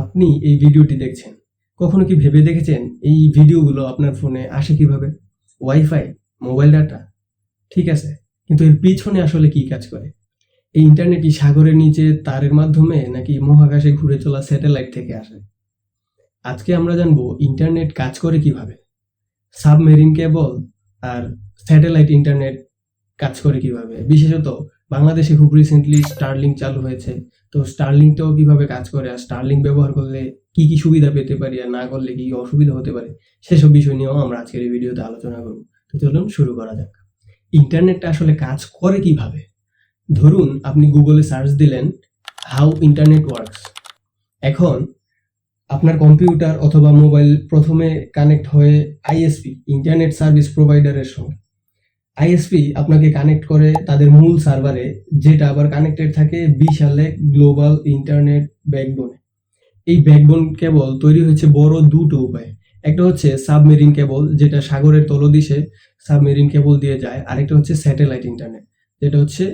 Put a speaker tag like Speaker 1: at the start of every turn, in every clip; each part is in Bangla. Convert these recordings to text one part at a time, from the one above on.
Speaker 1: আপনি এই ভিডিওটি দেখছেন। কখনো কি ভেবে দেখেছেন এই ভিডিওগুলো আপনার ফোনে আসে কীভাবে? Wifi, mobile data? ঠিক আছে, কিন্তু এর পিছনে আসলে কি কাজ করে? এই ইন্টারনেটই সাগরের নিচে তারের মাধ্যমে নাকি মহাকাশে ঘুরে চলা স্যাটেলাইট থেকে আসে? আজকে আমরা জানব ইন্টারনেট কাজ করে কীভাবে? সাবমেরিন কেবল আর স্যাটেলাইট ইন্টারনেট কাজ করে কীভাবে? বিশেষত বাংলাদেশে খুব রিসেন্টলি স্টারলিং চালু হয়েছে। তো স্টারলিংটাও কীভাবে কাজ করে আর স্টারলিং ব্যবহার করলে কি কি সুবিধা পেতে পারি আর না করলে কি অসুবিধা হতে পারে, সেসব বিষয় নিয়েও আমরা আজকের এই ভিডিওতে আলোচনা করব। তো চলুন শুরু করা যাক। ইন্টারনেটটা আসলে কাজ করে কীভাবে? ধরুন আপনি গুগলে সার্চ দিলেন হাউ ইন্টারনেট ওয়ার্কস এখন আপনার কম্পিউটার অথবা মোবাইল প্রথমে কানেক্ট হয়ে আইএসপি ইন্টারনেট সার্ভিস প্রোভাইডারের সঙ্গে। আইএসপি আপনাকে কানেক্ট করে তাদের মূল সার্ভারে যেটা আবার কানেক্টেড থাকে বিশালে গ্লোবাল ইন্টারনেট ব্যাকবোনে এই ব্যাকবোন কেবল তৈরি হয়েছে বড় দুটো উপায়ে। একটা হচ্ছে সাবমেরিন কেবল যেটা সাগরের তলদেশে সাবমেরিন কেবল দিয়ে যায়। আরেকটা হচ্ছে স্যাটেলাইট ইন্টারনেট যেটা হচ্ছে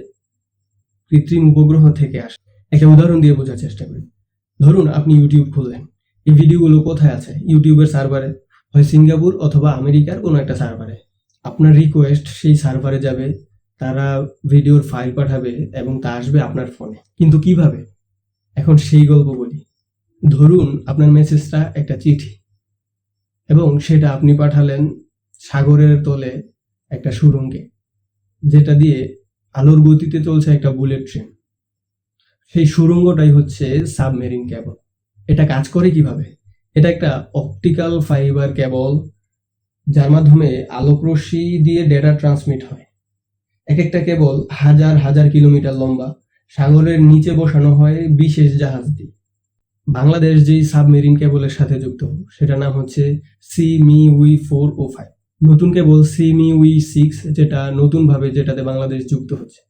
Speaker 1: কৃত্রিম উপগ্রহ থেকে আসে। একটা উদাহরণ দিয়ে বোঝার চেষ্টা করি। ধরুন আপনি ইউটিউব খুললেন। এই ভিডিওগুলো কোথায় আছে? ইউটিউবের সার্ভারে হয় সিঙ্গাপুর অথবা আমেরিকার কোনো একটা সার্ভারে আপনার রিকোয়েস্ট সেই সার্ভারে যাবে, তারা ভিডিওর ফাইল পাঠাবে এবং তা আসবে আপনার ফোনে কিন্তু কীভাবে? এখন সেই গল্প বলি। ধরুন আপনার মেসেজটা একটা চিঠি এবং সেটা আপনি পাঠালেন সাগরের তলে একটা সুরঙ্গে, যেটা দিয়ে আলোর গতিতে চলছে একটা বুলেট ট্রেন সেই সুরঙ্গটাই হচ্ছে সাবমেরিন কেবল এটা কাজ করে কীভাবে? এটা একটা অপটিক্যাল ফাইবার কেবল যার মাধ্যমে আলোকরশ্মি দিয়ে ডেটা ট্রান্সমিট হয়। এক একটা কেবল হাজার হাজার কিলোমিটার লম্বা, সাগরের নিচে বসানো হয় বিশেষ জাহাজ দিয়ে বাংলাদেশ যেই সাবমেরিন কেবলের সাথে যুক্ত সেটা নাম হচ্ছে সি মি উই ফোর ও ফাইভ নতুন কেবল সি মি উই সিক্স যেটা নতুনভাবে যেটাতে বাংলাদেশ যুক্ত হচ্ছে।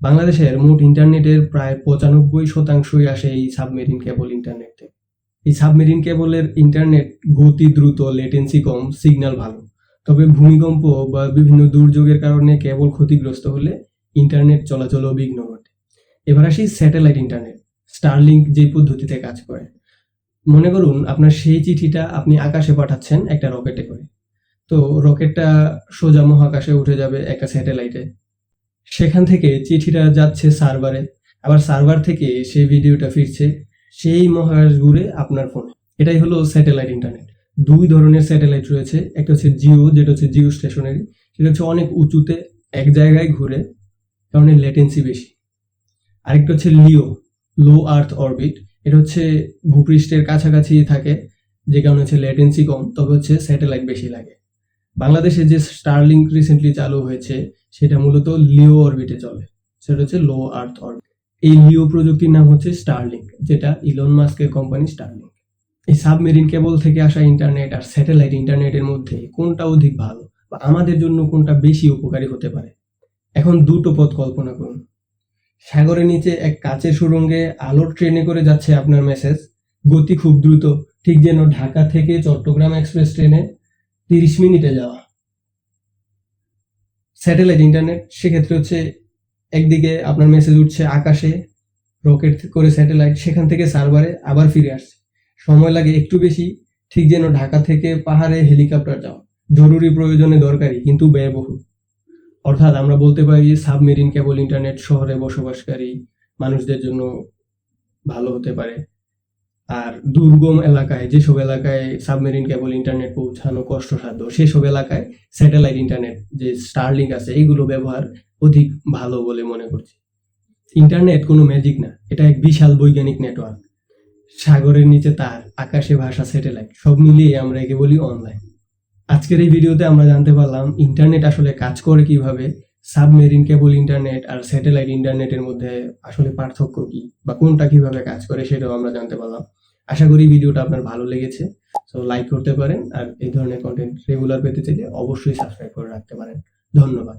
Speaker 1: বাংলাদেশের মোট ইন্টারনেটের প্রায় পঁচানব্বই শতাংশই আসে এই সাবমেরিন কেবল ইন্টারনেট। এই সাবমেরিন কেবলের ইন্টারনেট গতি দ্রুত লেটেন্সি কম সিগন্যাল ভালো। তবে ভূমিকম্প বা বিভিন্ন দুর্যোগের কারণে কেবল ক্ষতিগ্রস্ত হলে ইন্টারনেট চলাচলও বিঘ্ন ঘটে। এবার আসি স্যাটেলাইট ইন্টারনেট স্টারলিংক যে পদ্ধতিতে কাজ করে। মনে করুন আপনার সেই চিঠিটা আপনি আকাশে পাঠাচ্ছেন একটা রকেটে করে। তো রকেটটা সোজা মহাকাশে উঠে যাবে একটা স্যাটেলাইটে। সেখান থেকে চিঠিটা যাচ্ছে সার্ভারে, আবার সার্ভার থেকে সেই ভিডিওটা ফিরছে সেই মহাকাশ ঘুরে আপনার ফোনে। এটাই হলো স্যাটেলাইট ইন্টারনেট। দুই ধরনের স্যাটেলাইট রয়েছে। একটা হচ্ছে জিও, যেটা হচ্ছে জিও স্টেশনারি। সেটা হচ্ছে অনেক উঁচুতে এক জায়গায় ঘুরে কারণ লেটেন্সি বেশি। আরেকটা হচ্ছে লিও লো আর্থ অরবিট এটা হচ্ছে ভূপৃষ্ঠের কাছাকাছি থাকে, যে কারণে হচ্ছে লেটেন্সি কম, তবে হচ্ছে স্যাটেলাইট বেশি লাগে। বাংলাদেশে যে স্টারলিংক রিসেন্টলি চালু হয়েছে, সেটা মূলত লিও অরবিটে চলে। সেটা হচ্ছে লো আর্থ অরবিট এই লিও প্রযুক্তির নাম হচ্ছে স্টারলিংক যেটা ইলন মাস্কের কোম্পানি স্টারলিংক এই সাবমেরিন কেবল থেকে আসা ইন্টারনেট আর স্যাটেলাইট ইন্টারনেটের মধ্যে কোনটা অধিক ভালো বা আমাদের জন্য কোনটা বেশি উপকারী হতে পারে? এখন দুটো পথ কল্পনা করুন। সাগরের নিচে এক কাচের সুরঙ্গে আলোর ট্রেনে করে যাচ্ছে আপনার মেসেজ। গতি খুব দ্রুত, ঠিক যেন ঢাকা থেকে চট্টগ্রাম এক্সপ্রেস ট্রেনে তিরিশ মিনিটে যাওয়া। স্যাটেলাইট ইন্টারনেট, সেক্ষেত্রে হচ্ছে একদিকে আপনার মেসেজ উঠছে আকাশে, রকেট করে স্যাটেলাইট, সেখান থেকে সার্ভারে আবার ফিরে আসছে। সময় লাগে একটু বেশি, ঠিক যেন ঢাকা থেকে পাহাড়ে হেলিকপ্টার যাওয়া। জরুরি প্রয়োজনে দরকারি, কিন্তু ব্যয়বহুল। অর্থাৎ আমরা বলতে পারি সাবমেরিন কেবল ইন্টারনেট শহরে বসবাসকারী মানুষদের জন্য ভালো হতে পারে। আর দুর্গম এলাকায়, যেসব এলাকায় সাবমেরিন কেবল ইন্টারনেট পৌঁছানো কষ্টসাধ্য, সেসব এলাকায় স্যাটেলাইট ইন্টারনেট, যে স্টারলিংক আছে এইগুলো ব্যবহার অধিক ভালো বলে মনে করছি। ইন্টারনেট কোনো ম্যাজিক না, এটা এক বিশাল বৈজ্ঞানিক নেটওয়ার্ক সাগরের নিচে তার আকাশে ভাষা স্যাটেলাইট সব মিলিয়ে আমরা একে বলি অনলাইন আজকের এই ভিডিওতে আমরা জানতে পারলাম ইন্টারনেট আসলে কাজ করে কীভাবে সাবমেরিন কেবল ইন্টারনেট আর স্যাটেলাইট ইন্টারনেটের মধ্যে আসলে পার্থক্য কি বা কোনটা কীভাবে কাজ করে সেটাও আমরা জানতে পারলাম। আশা করি ভিডিওটা আপনার ভালো লেগেছে সো লাইক করতে পারেন আর এই ধরনের কন্টেন্ট রেগুলার পেতে চাইলে অবশ্যই সাবস্ক্রাইব করে রাখতে পারেন। ধন্যবাদ।